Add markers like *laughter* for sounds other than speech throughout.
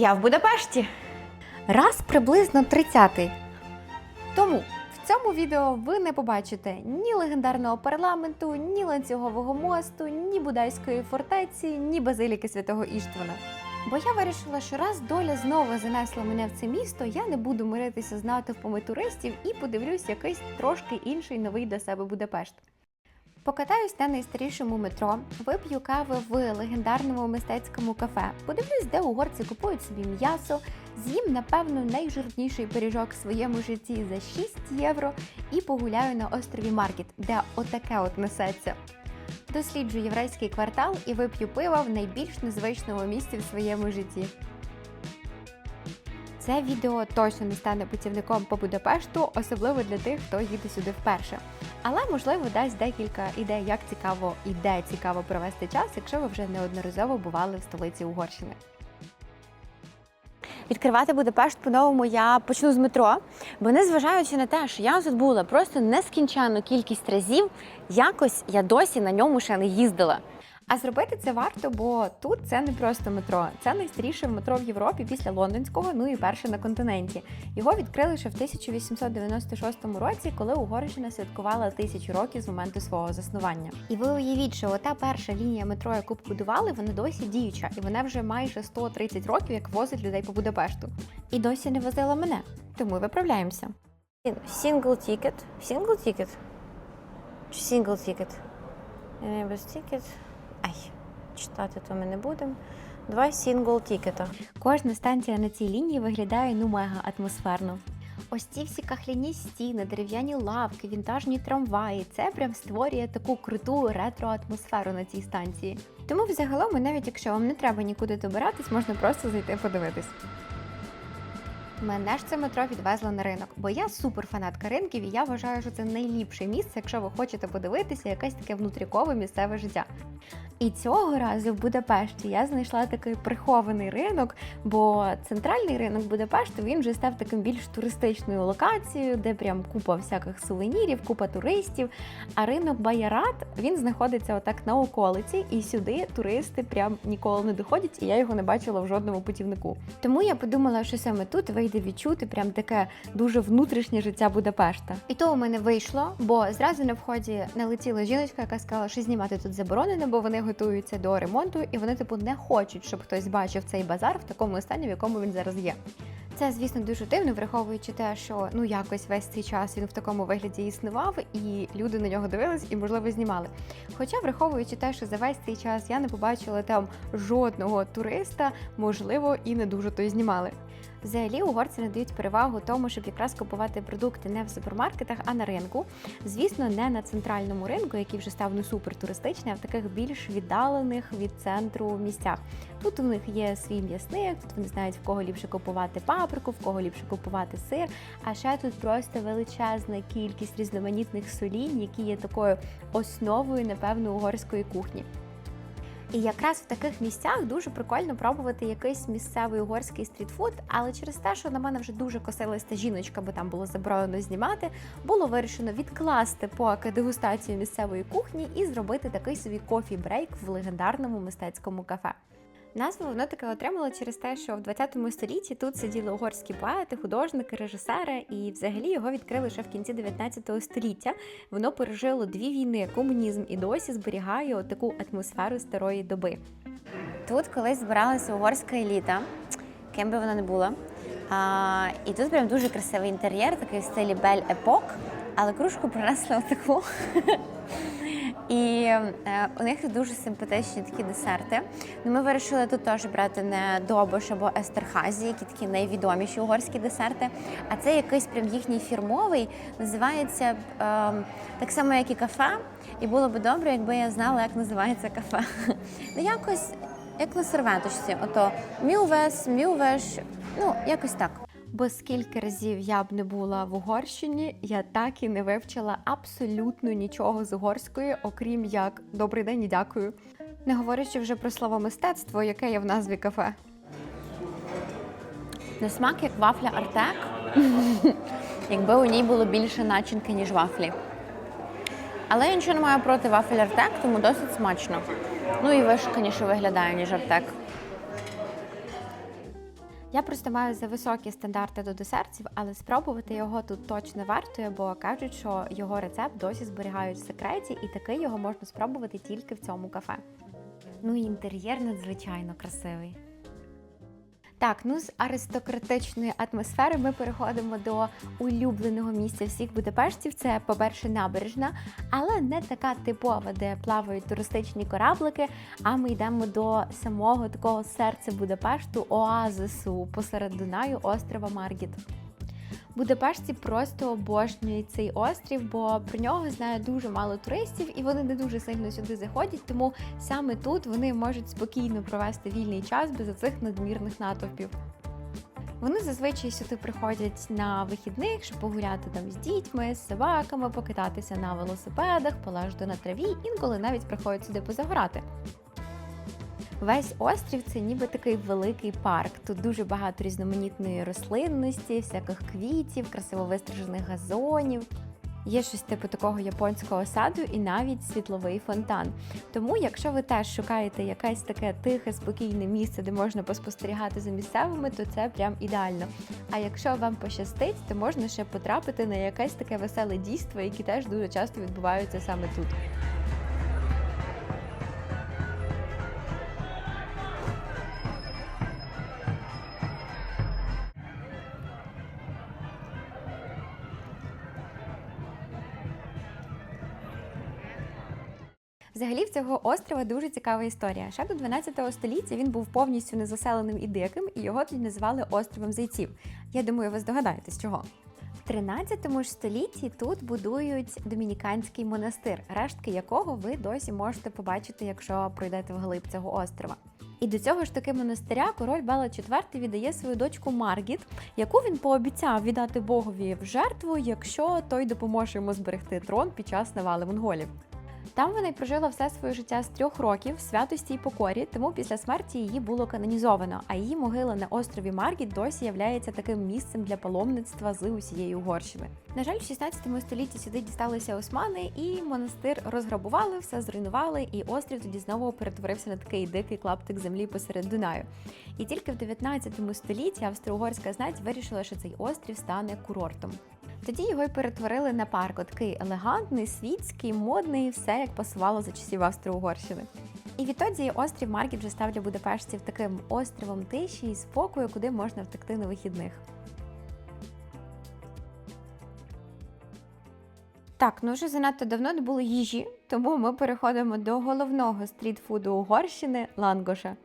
Я в Будапешті. Раз приблизно 30-й. Тому в цьому відео ви не побачите ні легендарного парламенту, ні ланцюгового мосту, ні будайської фортеці, ні базиліки святого Іштвана. Бо я вирішила, що раз доля знову занесла мене в це місто, я не буду миритися з натовпами туристів і подивлюсь якийсь трошки інший новий для себе Будапешт. Покатаюсь на найстарішому метро, вип'ю кави в легендарному мистецькому кафе. Подивлюсь, де угорці купують собі м'ясо, з'їм, напевно, найжирніший пиріжок в своєму житті за 6 євро і погуляю на острові Маркет, де отаке от несеться. Досліджу єврейський квартал і вип'ю пива в найбільш незвичному місці в своєму житті. Це відео точно не стане путівником по Будапешту, особливо для тих, хто їде сюди вперше. Але можливо дасть декілька ідей, як цікаво і де цікаво провести час, якщо ви вже неодноразово бували в столиці Угорщини. Відкривати Будапешт по-новому я почну з метро, бо незважаючи на те, що я тут була просто нескінченну кількість разів, якось я досі на ньому ще не їздила. А зробити це варто, бо тут це не просто метро. Це найстаріше метро в Європі після лондонського, ну і перше на континенті. Його відкрили ще в 1896 році, коли Угорщина святкувала тисячу років з моменту свого заснування. І ви уявіть, що ота перша лінія метро, яку побудували, вона досі діюча, і вона вже майже 130 років, як возить людей по Будапешту. І досі не возила мене. Тому виправляємося. Сингл тікет. Сингл тікет? Чи сингл тікет? Е, Без тікет. Ай, читати то ми не будемо. Два сінгл тікета. Кожна станція на цій лінії виглядає ну мега атмосферно. Ось ці всі кахляні стіни, дерев'яні лавки, вінтажні трамваї це прям створює таку круту ретро-атмосферу на цій станції. Тому взагалом, навіть якщо вам не треба нікуди добиратись, можна просто зайти подивитись. Мене ж це метро відвезло на ринок, бо я суперфанатка ринків, і я вважаю, що це найліпше місце, якщо ви хочете подивитися якесь таке внутрікове місцеве життя. І цього разу в Будапешті я знайшла такий прихований ринок, бо центральний ринок Будапешту він вже став таким більш туристичною локацією, де прям купа всяких сувенірів, купа туристів. А ринок Баярат він знаходиться отак на околиці, і сюди туристи прям ніколи не доходять, і я його не бачила в жодному путівнику. Тому я подумала, що саме тут вийде відчути прям таке дуже внутрішнє життя Будапешта. І то у мене вийшло, бо зразу на вході налетіла жіночка, яка сказала, що знімати тут заборонено, бо вони готуються до ремонту, і вони типу не хочуть, щоб хтось бачив цей базар в такому стані, в якому він зараз є. Це, звісно, дуже дивно, враховуючи те, що ну якось весь цей час він в такому вигляді існував, і люди на нього дивились і, можливо, знімали. Хоча, враховуючи те, що за весь цей час я не побачила там жодного туриста, можливо, і не дуже то й знімали. Взагалі угорці надають перевагу тому, щоб якраз купувати продукти не в супермаркетах, а на ринку. Звісно, не на центральному ринку, який вже став не супер а в таких більш віддалених від центру місцях. Тут у них є свій м'ясник, тут вони знають в кого ліпше купувати паприку, в кого ліпше купувати сир. А ще тут просто величезна кількість різноманітних солінь, які є такою основою, напевно, угорської кухні. І якраз в таких місцях дуже прикольно пробувати якийсь місцевий угорський стрітфуд, але через те, що на мене вже дуже косилась та жіночка, бо там було заборонено знімати, було вирішено відкласти поки дегустацію місцевої кухні і зробити такий собі кофі-брейк в легендарному мистецькому кафе. Назву воно таке отримало через те, що в 20 столітті тут сиділи угорські поети, художники, режисери, і взагалі його відкрили ще в кінці 19 століття. Воно пережило дві війни, комунізм і досі зберігає таку атмосферу старої доби. Тут колись збиралася угорська еліта, ким би вона не була. А, і тут прям дуже красивий інтер'єр, такий в стилі Бель Епок, але кружку принесли отаку. І е, у них дуже симпатичні такі десерти. Ну, ми вирішили тут теж брати не Добош або Естерхазі, які такі найвідоміші угорські десерти. А це якийсь прям їхній фірмовий, називається е, так само, як і кафе. І було б добре, якби я знала, як називається кафе. *laughs* Ну, якось як на серветочці. Ото мювес, мювеш, ну якось так. Бо скільки разів я б не була в Угорщині, я так і не вивчила абсолютно нічого з угорської, окрім як добрий день і дякую. Не говорячи вже про слово мистецтво, яке є в назві кафе. На смак як вафля Артек, *laughs* якби у ній було більше начинки, ніж вафлі. Але я нічого не маю проти вафель Артек, тому досить смачно. Ну і вишуканіше виглядає, ніж Артек. Я просто маю за високі стандарти до десертів, але спробувати його тут точно варто, бо кажуть, що його рецепт досі зберігають в секреті, і такий його можна спробувати тільки в цьому кафе. Ну і інтер'єр надзвичайно красивий. Так, ну з аристократичної атмосфери ми переходимо до улюбленого місця всіх будапештів. Це, по-перше, набережна, але не така типова, де плавають туристичні кораблики. А ми йдемо до самого такого серця Будапешту, оазису посеред Дунаю, острова Маргіт. Будапешті просто обожнюють цей острів, бо про нього знає дуже мало туристів, і вони не дуже сильно сюди заходять. Тому саме тут вони можуть спокійно провести вільний час без оцих надмірних натовпів. Вони зазвичай сюди приходять на вихідних, щоб погуляти там з дітьми, з собаками, покататися на велосипедах, полежати на траві, інколи навіть приходять сюди позагорати. Весь острів це ніби такий великий парк. Тут дуже багато різноманітної рослинності, всяких квітів, красиво вистрижених газонів. Є щось типу такого японського саду і навіть світловий фонтан. Тому, якщо ви теж шукаєте якесь таке тихе, спокійне місце, де можна поспостерігати за місцевими, то це прям ідеально. А якщо вам пощастить, то можна ще потрапити на якесь таке веселе дійство, які теж дуже часто відбуваються саме тут. Взагалі, в цього острова дуже цікава історія. Ще до 12 століття він був повністю незаселеним і диким, і його тоді називали островом зайців. Я думаю, ви здогадаєтесь, чого. В 13 ж столітті тут будують домініканський монастир, рештки якого ви досі можете побачити, якщо пройдете вглиб цього острова. І до цього ж таки монастиря король Бела IV віддає свою дочку Маргіт, яку він пообіцяв віддати богові в жертву, якщо той допоможе йому зберегти трон під час навали монголів. Там вона й прожила все своє життя з трьох років в святості й покорі, тому після смерті її було канонізовано, а її могила на острові Маргіт досі являється таким місцем для паломництва з усієї Угорщини. На жаль, в 16 столітті сюди дісталися османи, і монастир розграбували, все зруйнували, і острів тоді знову перетворився на такий дикий клаптик землі посеред Дунаю. І тільки в 19 столітті австро-угорська знать вирішила, що цей острів стане курортом. Тоді його й перетворили на парк, такий елегантний, світський, модний, все як пасувало за часів Австро-Угорщини. І відтоді острів Маргіт вже став для будапештців таким островом тиші і спокою, куди можна втекти на вихідних. Так, ну вже занадто давно не було їжі, тому ми переходимо до головного стрітфуду Угорщини лангоша.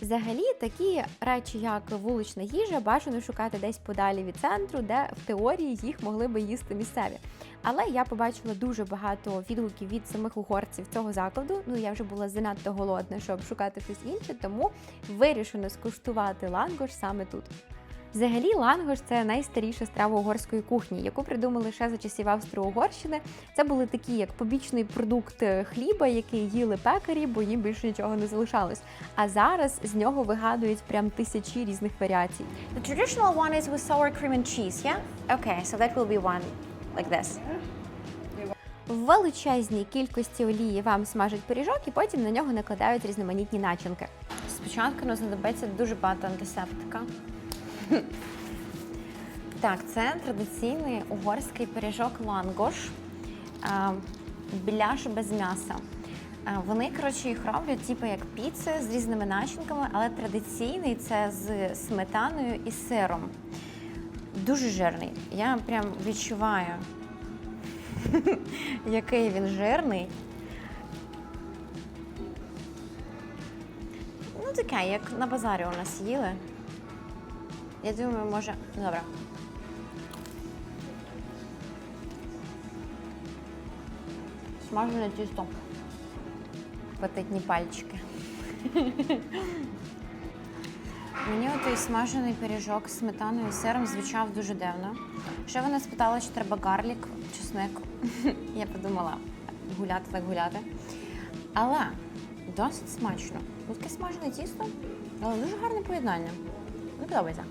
Взагалі, такі речі, як вулична їжа, бажано шукати десь подалі від центру, де в теорії їх могли би їсти місцеві. Але я побачила дуже багато відгуків від самих угорців цього закладу. Ну я вже була занадто голодна, щоб шукати щось інше, тому вирішено скуштувати лангош саме тут. Взагалі, лангош це найстаріша страва угорської кухні, яку придумали ще за часів Австро-Угорщини. Це були такі, як побічний продукт хліба, який їли пекарі, бо їм більше нічого не залишалось. А зараз з нього вигадують прям тисячі різних варіацій. The traditional one is with sour cream and cheese, yeah? Okay, so that will be one like this. В величезній кількості олії вам смажать пиріжок, і потім на нього накладають різноманітні начинки. Спочатку нам знадобиться дуже багато антисептика. Так, це традиційний угорський пиріжок лангош, біляш без м'яса. Вони, коротше, їх роблять, типу як піци з різними начинками, але традиційний це з сметаною і сиром. Дуже жирний. Я прям відчуваю, *laughs* який він жирний. Ну, таке, як на базарі у нас їли. Я думаю, може. Добре. Смажене тісто. Патетні пальчики. Мені отой смажений пиріжок з сметаною і сиром звучав дуже дивно. Ще вона спитала, чи треба гарлік, чесник. *laughs* Я подумала, гуляти так гуляти. Але досить смачно. Таке смажене тісто, але дуже гарне поєднання. Мені подобається.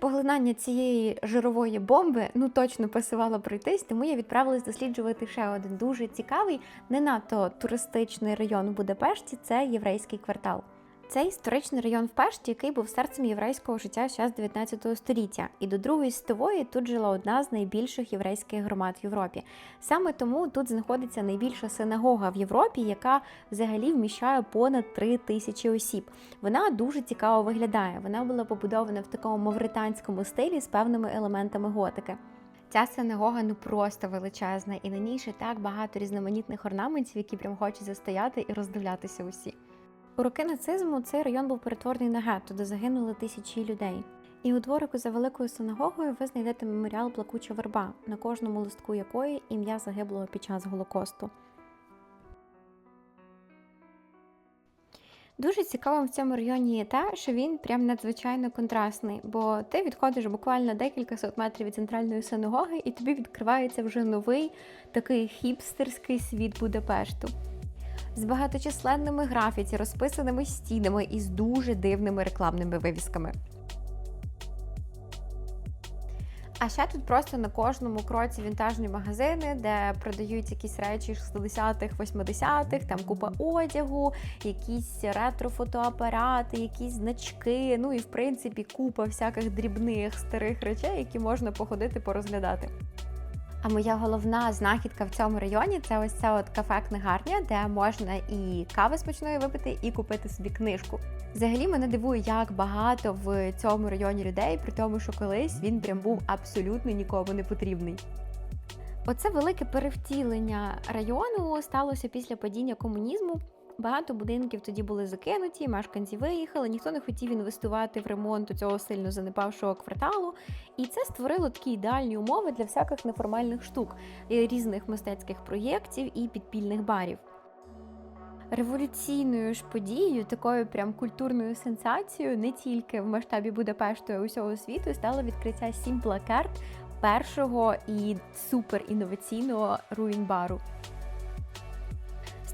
Поглинання цієї жирової бомби ну точно пасувало пройтись, тому я відправилась досліджувати ще один дуже цікавий, не надто туристичний район у Будапешті це єврейський квартал. Це історичний район в Пешті, який був серцем єврейського життя ще з 19 століття. І до Другої світової тут жила одна з найбільших єврейських громад в Європі. Саме тому тут знаходиться найбільша синагога в Європі, яка взагалі вміщає понад 3 тисячі осіб. Вона дуже цікаво виглядає. Вона була побудована в такому мавританському стилі з певними елементами готики. Ця синагога ну просто величезна, і на ній ще так багато різноманітних орнаментів, які прям хочеться стояти і роздивлятися усі. У роки нацизму цей район був перетворений на гетто, де загинули тисячі людей. І у дворику за великою синагогою ви знайдете меморіал Плакуча верба, на кожному листку якої ім'я загиблого під час Голокосту. Дуже цікавим в цьому районі є те, що він прям надзвичайно контрастний, бо ти відходиш буквально декілька сот метрів від центральної синагоги, і тобі відкривається вже новий такий хіпстерський світ Будапешту. З багаточисленними графіті, розписаними стінами і з дуже дивними рекламними вивісками. А ще тут просто на кожному кроці вінтажні магазини, де продають якісь речі 60-х, 80-х, там купа одягу, якісь ретро-фотоапарати, якісь значки. Ну і в принципі купа всяких дрібних старих речей, які можна походити порозглядати. А моя головна знахідка в цьому районі це ось ця от кафе книгарня, де можна і кави смачної випити, і купити собі книжку. Взагалі мене дивує, як багато в цьому районі людей, при тому, що колись він прям був абсолютно нікому не потрібний. Оце велике перевтілення району сталося після падіння комунізму. Багато будинків тоді були закинуті, мешканці виїхали, ніхто не хотів інвестувати в ремонт у цього сильно занепавшого кварталу. І це створило такі ідеальні умови для всяких неформальних штук, різних мистецьких проєктів і підпільних барів. Революційною ж подією, такою прям культурною сенсацією, не тільки в масштабі Будапешту, й усього світу, стало відкриття Сімпла Керт, першого і супер інноваційного руїн-бару.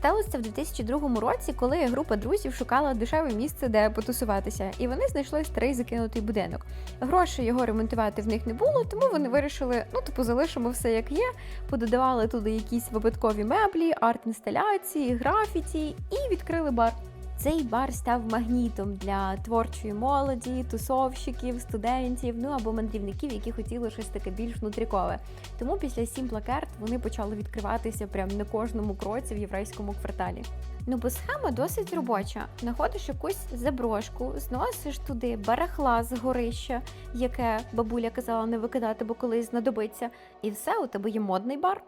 Сталося в 2002 році, коли група друзів шукала дешеве місце, де потусуватися, і вони знайшли старий закинутий будинок. Грошей його ремонтувати в них не було, тому вони вирішили, ну типу, залишимо все як є, пододавали туди якісь випадкові меблі, арт-інсталяції, графіті і відкрили бар. Цей бар став магнітом для творчої молоді, тусовщиків, студентів, ну або мандрівників, які хотіли щось таке більш внутрікове. Тому після Сімпла Керт вони почали відкриватися прямо на кожному кроці в єврейському кварталі. Ну, бо схема досить робоча. Знаходиш якусь заброшку, зносиш туди барахла з горища, яке бабуля казала не викидати, бо колись знадобиться, і все, у тебе є модний бар.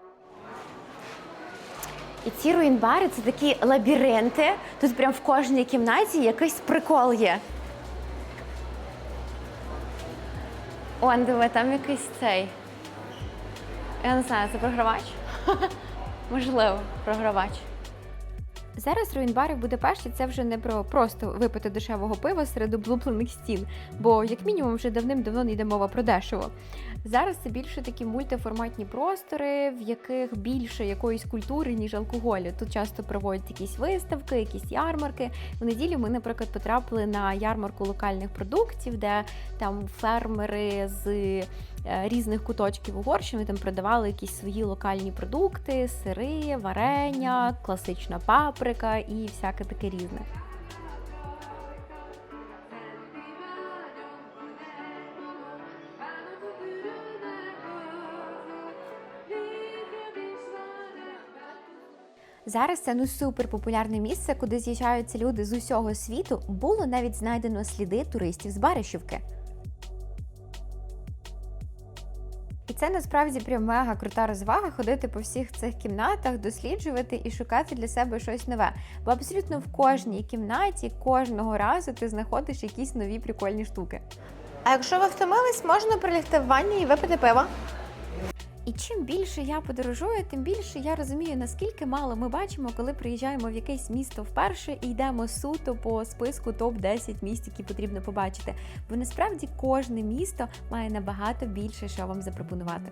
І ці руїнбари це такі лабіринти. Тут прям в кожній кімнаті якийсь прикол є. Он, диви, там якийсь цей. Я не знаю, це програвач? *laughs* Можливо, програвач. Зараз руїнбари в Будапешті це вже не про просто випити дешевого пива серед облуплених стін, бо як мінімум вже давним-давно не йде мова про дешево. Зараз це більше такі мультиформатні простори, в яких більше якоїсь культури, ніж алкоголю. Тут часто проводять якісь виставки, якісь ярмарки. В неділю ми, наприклад, потрапили на ярмарку локальних продуктів, де там фермери з різних куточків Угорщини там продавали якісь свої локальні продукти, сири, варення, класична паприка і всяке таке різне. Зараз це ну супер популярне місце, куди з'їжджаються люди з усього світу. Було навіть знайдено сліди туристів з Баришівки. Це насправді прям мега крута розвага ходити по всіх цих кімнатах, досліджувати і шукати для себе щось нове. Бо абсолютно в кожній кімнаті кожного разу ти знаходиш якісь нові прикольні штуки. А якщо ви втомились, можна прилягти в ванні і випити пива. І чим більше я подорожую, тим більше я розумію, наскільки мало ми бачимо, коли приїжджаємо в якесь місто вперше і йдемо суто по списку топ-10 місць, які потрібно побачити. Бо насправді кожне місто має набагато більше, що вам запропонувати.